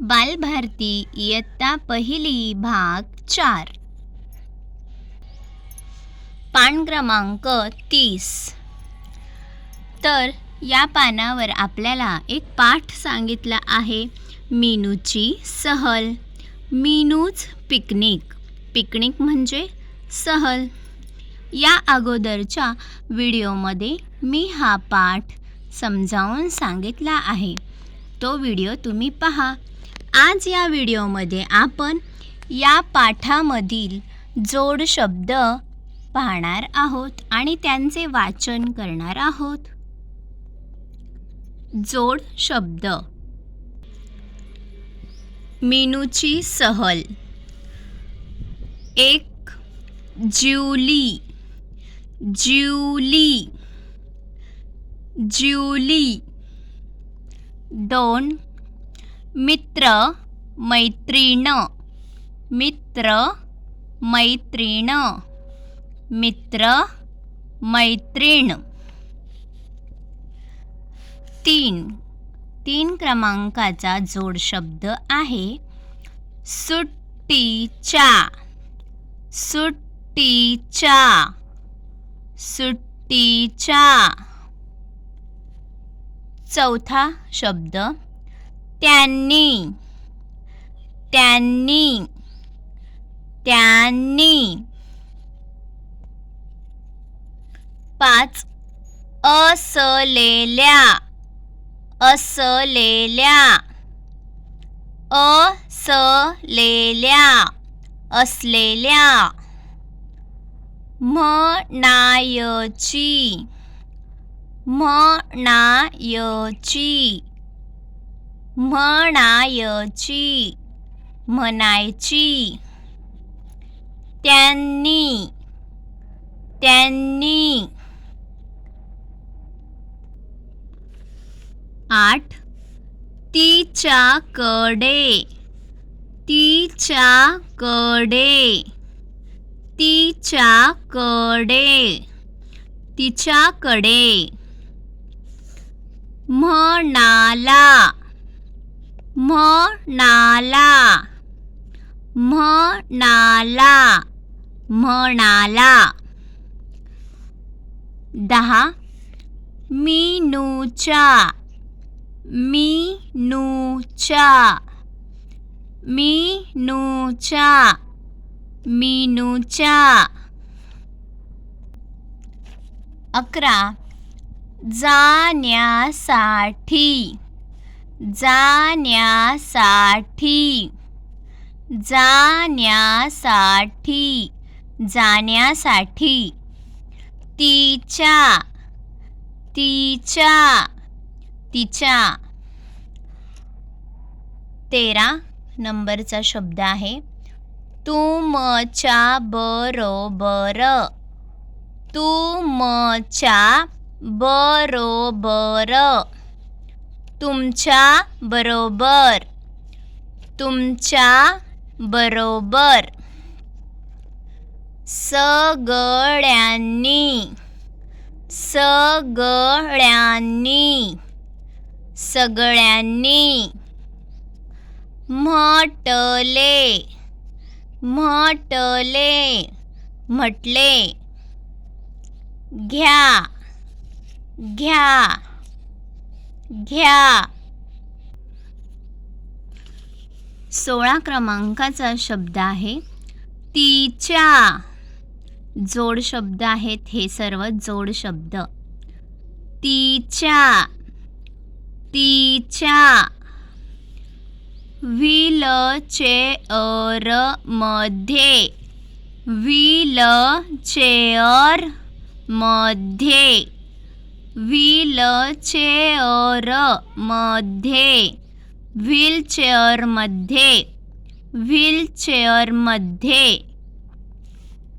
बालभारती इयत्ता पहिली भाग चार. पान क्रमांक तीस. तर या पानावर आपल्याला एक पाठ सांगितला आहे. मीनूची सहल. मीनूच पिकनिक. पिकनिक म्हणजे सहल. या अगोदरच्या व्हिडिओमध्ये मी हा पाठ समजावून सांगितला आहे. तो व्हिडिओ तुम्ही पहा. आज या व्हिडिओमध्ये आपण या पाठामधील जोड शब्द पाहणार आहोत आणि त्यांचे वाचन करणार आहोत. जोड शब्द. मेनूची सहल. एक ज्युली. ज्युली. ज्युली. दोन मित्र मैत्रीण मित्र मैत्रीण मित्र मैत्रीण. तीन. तीन क्रमांकाचा जोड शब्द आहे सुट्टीच्या. सुट्टीच्या. सुट्टीच्या. चौथा शब्द त्यांनी त्यांनी त्यांनी. पाच असलेल्या असलेल्या असलेल्या असलेल्या. म्हणायची म्हणायची म्हणायची. म्हणायची. त्यांनी. त्यांनी. आठ. तिच्याकडे. तिच्याकडे. तिच्याकडे. तिच्याकडे. म्हणाला. म्हणाला. म्हणाला. म्हणाला. दहा मीनूच्या. मीनूच्या. मीनूच्या. मीनूच्या. अकरा जाण्यासाठी. जाण्यासाठी. जाण्यासाठी. जाण्यासाठी. तिच्या. तिच्या. तिच्या. तेरा नंबरचा शब्द आहे. तुमच्या बरोबर तुमच्या बरोबर तुमच्या बरोबर. तुमच्या बरोबर. सगळ्यांनी. सगळ्यांनी. सगळ्यांनी. म्हटले. म्हटले. म्हटले. घ्या. घ्या. घ्या. सोळा क्रमांकाचा शब्द आहे. तिच्या. जोड शब्द आहेत हे सर्व जोड शब्द. तिच्या. तिच्या. व्हीलचेअरमध्ये. व्हीलचेअरमध्ये. व्हीलचेअरमध्ये व्हीलचेअरमध्ये. व्हीलचेअरमध्ये.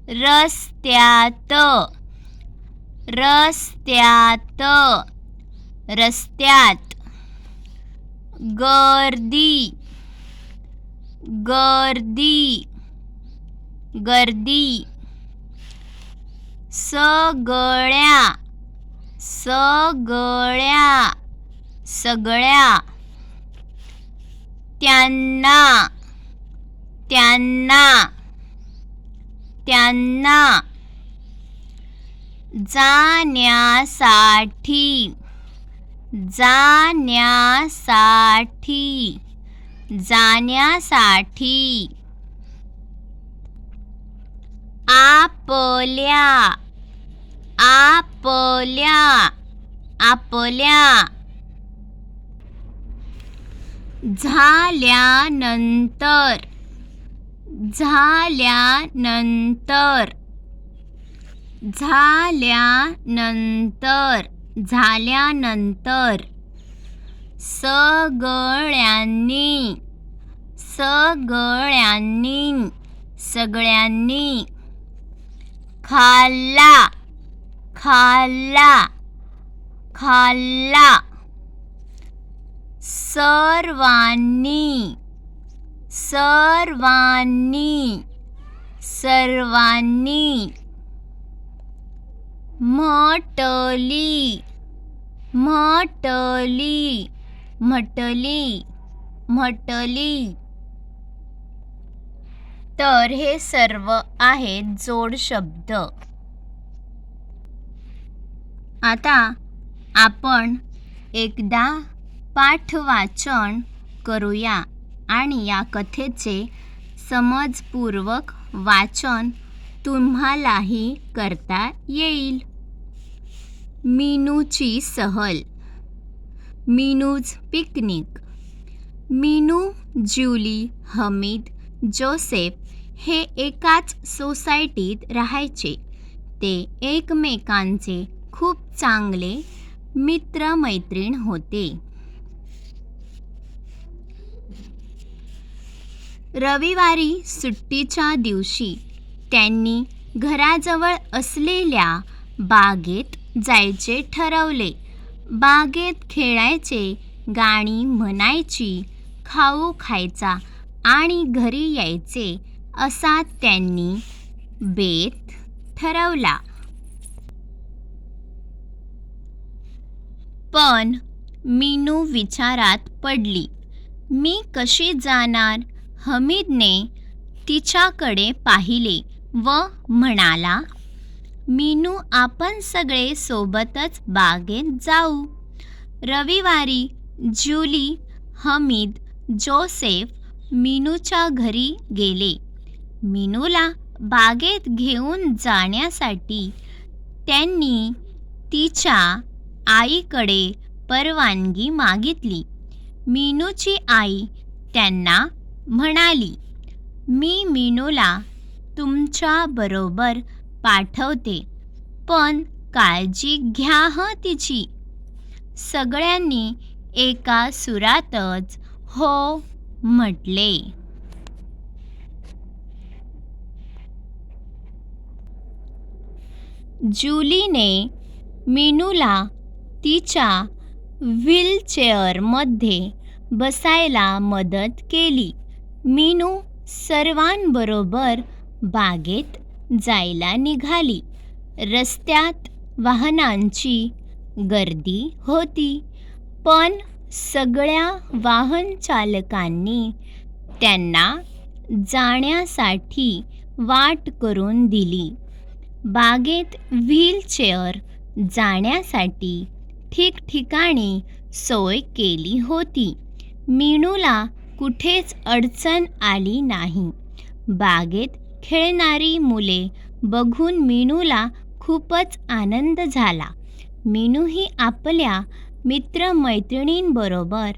रस्त्यात. रस्त्यात. रस्त्यात. गर्दी. गर्दी. गर्दी. सगळ्या सगळ्या सगळ्या. त्यांना त्यांना त्यांना. जाण्यासाठी जाण्यासाठी जाण्यासाठी. आपल्या आपल्या. आपल्या. झाल्यानंतर. झाल्यानंतर. झाल्यानंतर. झाल्यानंतर. सगळ्यांनी. सगळ्यांनी. सगळ्यांनी खाल्ला. खाल्ला. खाल्ला. सर्वांनी. सर्वांनी. सर्वांनी. म्हटली. म्हटली. म्हटली. म्हटली. तर हे सर्व आहेत जोड शब्द. आता आपण एकदा पाठवाचन करूया आणि या कथेचे समजपूर्वक वाचन तुम्हालाही करता येईल. मीनूची सहल Meenu's picnic Meenu Julie Hamid Joseph हे एकाच सोसायटीत राहायचे. ते एकमेकांचे खूप चांगले मित्रमैत्रीण होते. रविवारी सुट्टीच्या दिवशी त्यांनी घराजवळ असलेल्या बागेत जायचे ठरवले. बागेत खेळायचे गाणी म्हणायची खाऊ खायचा आणि घरी यायचे असा त्यांनी बेत ठरवला. पण मीनू विचारात पडली. मी कशी जाणार? हमीदने तिच्याकडे पाहिले व म्हणाला मीनू आपण सगळे सोबतच बागेत जाऊ. रविवारी जुली हमीद जोसेफ मीनूच्या घरी गेले. मीनूला बागेत घेऊन जाण्यासाठी त्यांनी तिच्या आईकडे परवानगी मागितली. मीनूची आई त्यांना म्हणाली मी मीनूला तुमच्या बरोबर पाठवते पण काळजी घ्या ह तिची. सगळ्यांनी एका सुरातच हो म्हटले. जुलीने मीनूला तिच्या व्हीलचेअरमध्ये बसायला मदत केली. मीनू सर्वांबरोबर बागेत जायला निघाली. रस्त्यात वाहनांची गर्दी होती पण सगळ्या वाहन चालकांनी त्यांना जाण्यासाठी वाट करून दिली. बागेत व्हीलचेअर जाण्यासाठी ठिकठिकाणी सोय केली होती. मीनूला कुठेच अडचण आली नाही. बागेत खेळणारी मुले बघून मीनूला खूपच आनंद झाला. मीनूही आपल्या मित्रमैत्रिणींबरोबर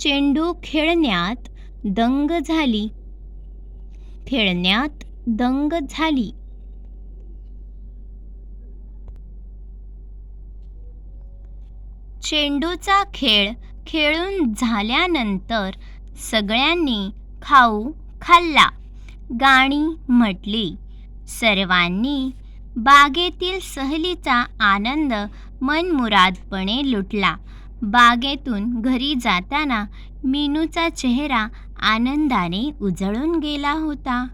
चेंडू खेळण्यात दंग झाली. खेळण्यात दंग झाली. चेंडूचा खेळ खेळून झाल्यानंतर सगळ्यांनी खाऊ खाल्ला. गाणी म्हटली. सर्वांनी बागेतील सहलीचा आनंद मनमुरादपणे लुटला. बागेतून घरी जाताना मीनूचा चेहरा आनंदाने उजळून गेला होता.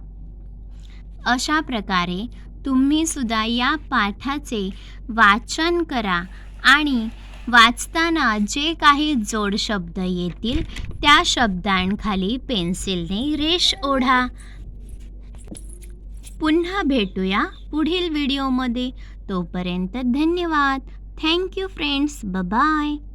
अशा प्रकारे तुम्ही सुद्धा या पाठाचे वाचन करा आणि वाचताना जे काही जोड शब्द येतील त्या शब्दांखाली पेन्सिलने रेष ओढा. पुन्हा भेटूया पुढील व्हिडिओमध्ये. तोपर्यंत धन्यवाद. Thank you friends. बाय